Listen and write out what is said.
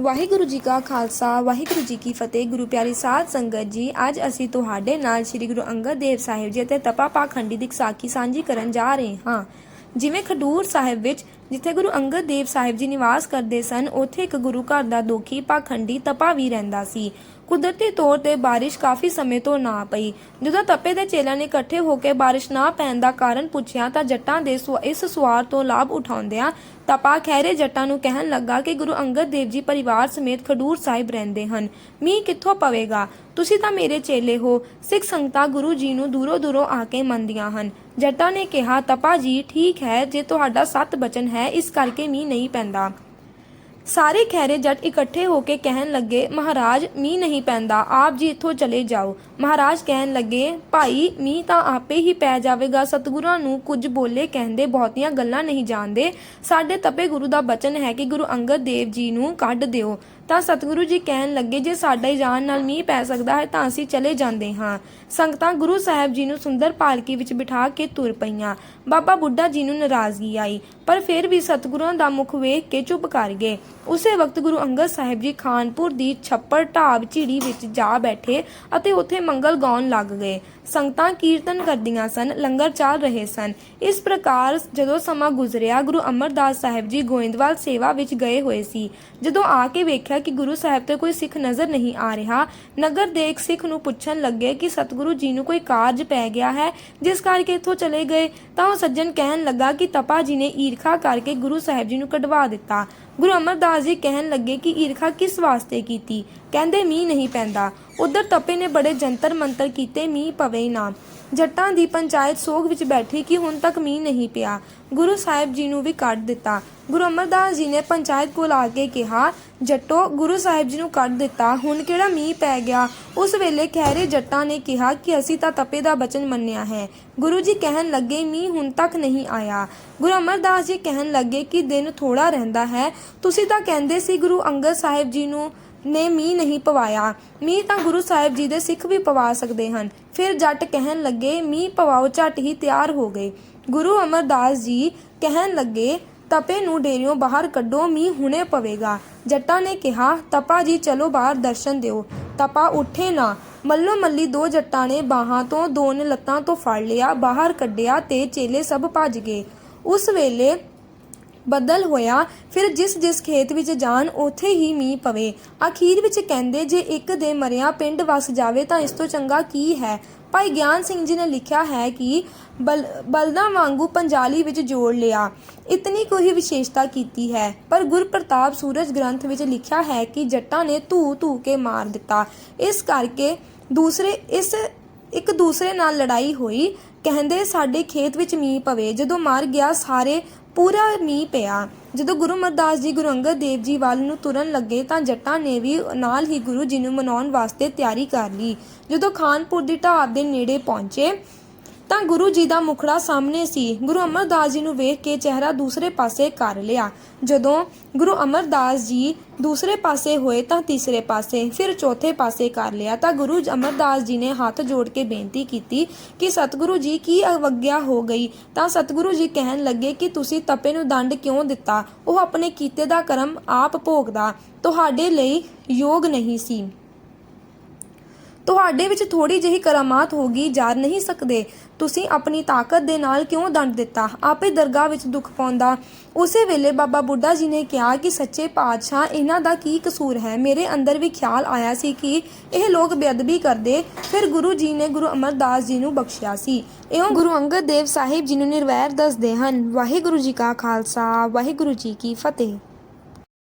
ਵਾਹਿਗੁਰੂ ਜੀ ਕਾ ਖਾਲਸਾ, ਵਾਹਿਗੁਰੂ ਜੀ ਕੀ ਫਤਿਹ। ਗੁਰੂ ਪਿਆਰੀ ਸਾਧ ਸੰਗਤ ਜੀ, ਅੱਜ ਅਸੀਂ ਤੁਹਾਡੇ ਨਾਲ ਸ੍ਰੀ ਗੁਰੂ ਅੰਗਦ ਦੇਵ ਸਾਹਿਬ ਜੀ ਅਤੇ ਤਪਾ ਪਾਖੰਡੀ ਦੀ ਸਾਖੀ ਸਾਂਝੀ ਕਰਨ ਜਾ ਰਹੇ ਹਾਂ। ਜਿਵੇਂ ਖਡੂਰ ਸਾਹਿਬ ਵਿੱਚ ਜਿੱਥੇ ਗੁਰੂ ਅੰਗਦ ਦੇਵ ਸਾਹਿਬ ਜੀ ਨਿਵਾਸ ਕਰਦੇ ਸਨ, ਉੱਥੇ ਇੱਕ ਗੁਰੂ ਘਰ ਦਾ ਦੋਖੀ ਪਾਖੰਡੀ ਤਪਾ ਵੀ ਰਹਿੰਦਾ ਸੀ। ਕੁਦਰਤੀ ਤੌਰ ਤੇ ਬਾਰਿਸ਼ ਕਾਫੀ ਸਮੇਂ ਤੋਂ ਨਾ ਪਈ। ਜਦੋਂ ਤਪੇ ਦੇ ਚੇਲਿਆਂ ਨੇ ਇਕੱਠੇ ਹੋ ਕੇ ਬਾਰਿਸ਼ ਨਾ ਪੈਣ ਦਾ ਕਾਰਨ ਪੁੱਛਿਆ ਤਾਂ ਜੱਟਾਂ ਦੇ ਇਸ ਸਵਾਰ ਤੋਂ ਲਾਭ ਉਠਾਉਂਦਿਆਂ ਤਪਾ ਖੈਰੇ ਜੱਟਾਂ ਨੂੰ ਕਹਿਣ ਲੱਗਾ ਕਿ ਗੁਰੂ ਅੰਗਦ ਦੇਵ ਜੀ ਪਰਿਵਾਰ ਸਮੇਤ ਖਡੂਰ ਸਾਹਿਬ ਰਹਿੰਦੇ ਹਨ। ਮੀਂਹ ਕਿੱਥੋਂ ਪਵੇਗਾ? ਤੁਸੀਂ ਤਾਂ ਮੇਰੇ ਚੇਲੇ ਹੋ। ਸਿੱਖ ਸੰਗਤਾਂ ਗੁਰੂ ਜੀ ਨੂੰ ਦੂਰੋਂ ਦੂਰੋਂ ਆ ਕੇ ਮੰਨਦੀਆਂ ਹਨ। ਜੱਟਾਂ ਨੇ ਕਿਹਾ, ਤਪਾ ਜੀ, ਠੀਕ ਹੈ, ਜੇ ਤੁਹਾਡਾ ਸਤ ਬਚਨ ਹੈ ਇਸ ਕਰਕੇ ਮੀਂਹ ਨਹੀਂ ਪੈਂਦਾ। ਸਾਰੇ ਖੈਰੇ ਜੱਟ ਇਕੱਠੇ ਹੋ ਕੇ ਕਹਿਣ ਲੱਗੇ, ਮਹਾਰਾਜ, ਮੀਂਹ ਨਹੀਂ ਪੈਂਦਾ, ਆਪ ਜੀ ਇੱਥੋਂ ਚਲੇ ਜਾਓ। ਮਹਾਰਾਜ ਕਹਿਣ ਲੱਗੇ, ਭਾਈ, ਮੀਂਹ ਤਾਂ ਆਪੇ ਹੀ ਪੈ ਜਾਵੇਗਾ, ਸਤਿਗੁਰਾਂ ਨੂੰ ਕੁਝ ਬੋਲੇ ਕਹਿੰਦੇ, ਬਹੁਤੀਆਂ ਗੱਲਾਂ ਨਹੀਂ ਜਾਣਦੇ। ਸਾਡੇ ਤਪੇ ਗੁਰੂ ਦਾ ਬਚਨ ਹੈ ਕਿ ਗੁਰੂ ਅੰਗਦ ਦੇਵ ਜੀ ਨੂੰ ਕੱਢ ਦਿਓ। ਤਾਂ ਸਤਿਗੁਰੂ ਜੀ ਕਹਿਣ ਲੱਗੇ, ਜੇ ਸਾਡਾ ਹੀ ਜਾਨ ਨਾਲ ਮੀਂਹ ਪੈ ਸਕਦਾ ਹੈ ਤਾਂ ਅਸੀਂ ਚਲੇ ਜਾਂਦੇ ਹਾਂ। ਸੰਗਤਾਂ ਗੁਰੂ ਸਾਹਿਬ ਜੀ ਨੂੰ ਸੁੰਦਰ ਪਾਲਕੀ ਵਿੱਚ ਬਿਠਾ ਕੇ ਤੁਰ ਪਈਆਂ। ਬਾਬਾ ਬੁੱਢਾ ਜੀ ਨੂੰ ਨਾਰਾਜ਼ਗੀ ਆਈ, ਪਰ ਫਿਰ ਵੀ ਸਤਿਗੁਰਾਂ ਦਾ ਮੁਖ ਵੇਖ ਕੇ ਚੁੱਪ ਕਰ ਗਏ। ਉਸੇ ਵਕਤ ਗੁਰੂ ਅੰਗਦ ਸਾਹਿਬ ਜੀ ਖਾਨਪੁਰ ਦੀ ਛੱਪੜ ਢਾਬ ਝਿੜੀ ਵਿੱਚ ਜਾ ਬੈਠੇ ਅਤੇ ਉੱਥੇ ਮੰਗਲ ਗਾਉਣ ਲੱਗ ਗਏ। ਸੰਗਤਾਂ ਕੀਰਤਨ ਕਰਦੀਆਂ ਸਨ, ਲੰਗਰ ਚੱਲ ਰਹੇ ਸਨ। ਇਸ ਪ੍ਰਕਾਰ ਜਦੋਂ ਸਮਾਂ ਗੁਜ਼ਰਿਆ, ਗੁਰੂ ਅਮਰਦਾਸ ਸਾਹਿਬ ਜੀ ਗੋਇੰਦਵਾਲ ਸੇਵਾ ਵਿੱਚ ਗਏ ਹੋਏ ਸੀ। ਜਦੋਂ ਆ ਕੇ ਵੇਖਿਆ ਕਿ ਗੁਰੂ ਸਾਹਿਬ ਤੇ ਕੋਈ ਸਿੱਖ ਨਜ਼ਰ ਨਹੀਂ ਆ ਰਿਹਾ। ਨਗਰ ਦੇ ਇੱਕ ਸਿੱਖ ਨੂੰ ਪੁੱਛਣ ਲੱਗੇ ਕਿ ਸਤਿਗੁਰੂ ਜੀ ਨੂੰ ਕੋਈ ਕਾਰਜ ਪੈ ਗਿਆ ਹੈ। ਜਿਸ ਕਰਕੇ ਇੱਥੋਂ ਚਲੇ ਗਏ, ਤਾਂ ਉਹ ਸੱਜਣ ਕਹਿਣ ਲੱਗਾ ਕਿ ਤਪਾ ਜੀ ਨੇ ਈਰਖਾ ਕਰਕੇ ਗੁਰੂ ਸਾਹਿਬ ਜੀ ਨੂੰ ਕਢਵਾ ਦਿੱਤਾ। ਗੁਰੂ ਅਮਰਦਾਸ ਜੀ ਕਹਿਣ ਲੱਗੇ ਕਿ ਈਰਖਾ ਕਿਸ ਵਾਸਤੇ ਕੀਤੀ? ਕਹਿੰਦੇ ਮੀਂਹ ਨਹੀਂ ਪੈਂਦਾ। ਉਧਰ ਤਪੇ ਨੇ ਬੜੇ ਜੰਤਰ ਮੰਤਰ ਕੀਤੇ, ਮੀਂਹ ਪਵੇ ਨਾ। ਜੱਟਾਂ ਦੀ ਪੰਚਾਇਤ ਸੋਗ ਵਿੱਚ ਬੈਠੀ ਕਿ ਹੁਣ ਤੱਕ ਮੀਂਹ ਨਹੀਂ ਪਿਆ। ਗੁਰੂ ਸਾਹਿਬ ਜੀ ਨੂੰ ਵੀ ਕੱਢ ਦਿੱਤਾ। ਗੁਰੂ ਅਮਰਦਾਸ ਜੀ ਨੇ ਪੰਚਾਇਤ ਕੋਲ ਆ ਕੇ ਕਿਹਾ, ਜੱਟੋ, ਗੁਰੂ ਸਾਹਿਬ ਜੀ ਨੂੰ ਕੱਢ ਦਿੱਤਾ। ਹੁਣ ਕਿਹੜਾ ਮੀਂਹ ਪੈ ਗਿਆ? ਉਸ ਵੇਲੇ ਖਹਿਰੇ ਜੱਟਾਂ ਨੇ ਕਿਹਾ ਕਿ ਅਸੀਂ ਤਾਂ ਤਪੇ ਦਾ ਬਚਨ ਮੰਨਿਆ ਹੈ। ਗੁਰੂ ਜੀ ਕਹਿਣ ਲੱਗੇ, ਮੀਂਹ ਹੁਣ ਤੱਕ ਨਹੀਂ ਆਇਆ। ਗੁਰੂ ਅਮਰਦਾਸ ਜੀ ਕਹਿਣ ਲੱਗੇ ਕਿ ਦਿਨ ਥੋੜਾ ਰਹਿੰਦਾ ਹੈ। ਤੁਸੀਂ ਤਾਂ ਕਹਿੰਦੇ ਸੀ ਗੁਰੂ ਅੰਗਦ ਸਾਹਿਬ ਜੀ ਨੂੰ ਨੇ ਮੀਂਹ ਨਹੀਂ ਪਵਾਇਆ। ਮੀਂਹ ਤਾਂ ਗੁਰੂ ਸਾਹਿਬ ਜੀ ਦੇ ਸਿੱਖ ਵੀ ਪਵਾ ਸਕਦੇ ਹਨ। ਫਿਰ ਜੱਟ ਕਹਿਣ ਲੱਗੇ, ਮੀਂਹ ਪਵਾਓ, ਝਟ ਹੀ ਤਿਆਰ ਹੋ ਗਏ। ਗੁਰੂ ਅਮਰਦਾਸ ਜੀ ਕਹਿਣ ਲੱਗੇ, ਤਪੇ ਨੂੰ ਡੇਰਿਓਂ ਬਾਹਰ ਕੱਢੋ, ਮੀਂਹ ਹੁਣੇ ਪਵੇਗਾ। ਜੱਟਾਂ ਨੇ ਕਿਹਾ, ਤਪਾ ਜੀ, ਚਲੋ ਬਾਹਰ ਦਰਸ਼ਨ ਦਿਓ। ਤਪਾ ਉੱਠੇ ਨਾ। ਮੱਲੋ ਮੱਲੀ ਦੋ ਜੱਟਾਂ ਨੇ ਬਾਹਾਂ ਤੋਂ, ਦੋ ਨੇ ਲੱਤਾਂ ਤੋਂ ਫੜ ਲਿਆ, ਬਾਹਰ ਕੱਢਿਆ ਤੇ ਚੇਲੇ ਸਭ ਭੱਜ ਗਏ। ਉਸ ਵੇਲੇ ਬਦਲ ਹੋਇਆ, ਫਿਰ ਜਿਸ ਜਿਸ ਖੇਤ ਵਿੱਚ ਜਾਣ, ਉੱਥੇ ਹੀ ਮੀਂਹ ਪਵੇ। ਅਖੀਰ ਵਿੱਚ ਕਹਿੰਦੇ, ਜੇ ਇੱਕ ਦੇ ਮਰਿਆ ਪਿੰਡ ਵਸ ਜਾਵੇ ਤਾਂ ਇਸ ਤੋਂ ਚੰਗਾ ਕੀ ਹੈ? ਭਾਈ ਗਿਆਨ ਸਿੰਘ ਜੀ ਨੇ ਲਿਖਿਆ ਹੈ ਕਿ ਬਲਦਾਂ ਵਾਂਗੂ ਪੰਜਾਲੀ ਵਿੱਚ ਜੋੜ ਲਿਆ। ਇਤਨੀ ਕੋਈ ਵਿਸ਼ੇਸ਼ਤਾ ਕੀਤੀ ਹੈ। ਪਰ ਗੁਰਪ੍ਰਤਾਪ ਸੂਰਜ ਗ੍ਰੰਥ ਵਿੱਚ ਲਿਖਿਆ ਹੈ ਕਿ ਜੱਟਾਂ ਨੇ ਧੂ ਧੂ ਕੇ ਮਾਰ ਦਿੱਤਾ। ਇਸ ਕਰਕੇ ਦੂਸਰੇ, ਇਸ, ਇੱਕ ਦੂਸਰੇ ਨਾਲ ਲੜਾਈ ਹੋਈ। ਕਹਿੰਦੇ, ਸਾਡੇ ਖੇਤ ਵਿੱਚ ਮੀਂਹ ਪਵੇ। ਜਦੋਂ ਮਰ ਗਿਆ, ਸਾਰੇ ਪੂਰਾ ਮੀਂਹ ਪਿਆ। ਜਦੋਂ ਗੁਰੂ ਅਮਰਦਾਸ ਜੀ, ਗੁਰੂ ਅੰਗਦ ਦੇਵ ਜੀ ਵੱਲ ਨੂੰ ਤੁਰਨ ਲੱਗੇ ਤਾਂ ਜੱਟਾਂ ਨੇ ਵੀ ਨਾਲ ਹੀ ਗੁਰੂ ਜੀ ਨੂੰ ਮਨਾਉਣ ਵਾਸਤੇ ਤਿਆਰੀ ਕਰ ਲਈ। ਜਦੋਂ ਖਾਨਪੁਰ ਦੀ ਢਾਬ ਦੇ ਨੇੜੇ ਪਹੁੰਚੇ ਤਾਂ ਗੁਰੂ ਜੀ ਦਾ ਮੁਖੜਾ ਸਾਹਮਣੇ ਸੀ। ਗੁਰੂ ਅਮਰਦਾਸ ਜੀ ਨੂੰ ਵੇਖ ਕੇ ਚਿਹਰਾ ਦੂਸਰੇ ਪਾਸੇ ਕਰ ਲਿਆ। ਜਦੋਂ ਗੁਰੂ ਅਮਰਦਾਸ ਜੀ ਦੂਸਰੇ ਪਾਸੇ ਹੋਏ ਤਾਂ ਤੀਸਰੇ ਪਾਸੇ, ਫਿਰ ਚੌਥੇ ਪਾਸੇ ਕਰ ਲਿਆ ਤਾਂ ਗੁਰੂ ਅਮਰਦਾਸ ਜੀ ਨੇ ਹੱਥ ਜੋੜ ਕੇ ਬੇਨਤੀ ਕੀਤੀ ਕਿ ਸਤਿਗੁਰੂ ਜੀ ਕੀ ਅਵਗਿਆ ਹੋ ਗਈ? ਤਾਂ ਸਤਿਗੁਰੂ ਜੀ ਕਹਿਣ ਲੱਗੇ ਕਿ ਤੁਸੀਂ ਤਪੇ ਨੂੰ ਦੰਡ ਕਿਉਂ ਦਿੱਤਾ? ਉਹ ਆਪਣੇ ਕੀਤੇ ਦਾ ਕਰਮ ਆਪ ਭੋਗਦਾ। ਤੁਹਾਡੇ ਲਈ ਯੋਗ ਨਹੀਂ ਸੀ। ਤੁਹਾਡੇ ਵਿੱਚ ਥੋੜੀ ਜਿਹੀ ਕਰਾਮਾਤ ਹੋਗੀ ਜਾ ਨਹੀਂ ਸਕਦੇ। ਤੁਸੀਂ ਆਪਣੀ ਤਾਕਤ ਦੇ ਨਾਲ ਕਿਉਂ ਦੰਡ ਦਿੱਤਾ? ਆਪੇ ਦਰਗਾਹ ਵਿੱਚ ਦੁੱਖ ਪਾਉਂਦਾ। ਉਸੇ ਵੇਲੇ ਬਾਬਾ ਬੁੱਢਾ ਜੀ ਨੇ ਕਿਹਾ ਕਿ ਸੱਚੇ ਪਾਤਸ਼ਾਹ, ਇਹਨਾਂ ਦਾ ਕੀ ਕਸੂਰ ਹੈ? ਮੇਰੇ ਅੰਦਰ ਵੀ ਖਿਆਲ ਆਇਆ ਸੀ ਕਿ ਇਹ ਲੋਕ ਬੇਅਦਬੀ ਕਰਦੇ। ਫਿਰ ਗੁਰੂ ਜੀ ਨੇ ਗੁਰੂ ਅਮਰਦਾਸ ਜੀ ਨੂੰ ਬਖਸ਼ਿਆ ਸੀ। ਇਉਂ ਗੁਰੂ ਅੰਗਦ ਦੇਵ ਸਾਹਿਬ ਜੀ ਨੂੰ ਨਿਰਵੈਰ ਦੱਸਦੇ ਹਨ, ਵਾਹਿਗੁਰੂ ਜੀ ਕਾ ਖਾਲਸਾ, ਵਾਹਿਗੁਰੂ ਜੀ ਕੀ ਫਤਿਹ।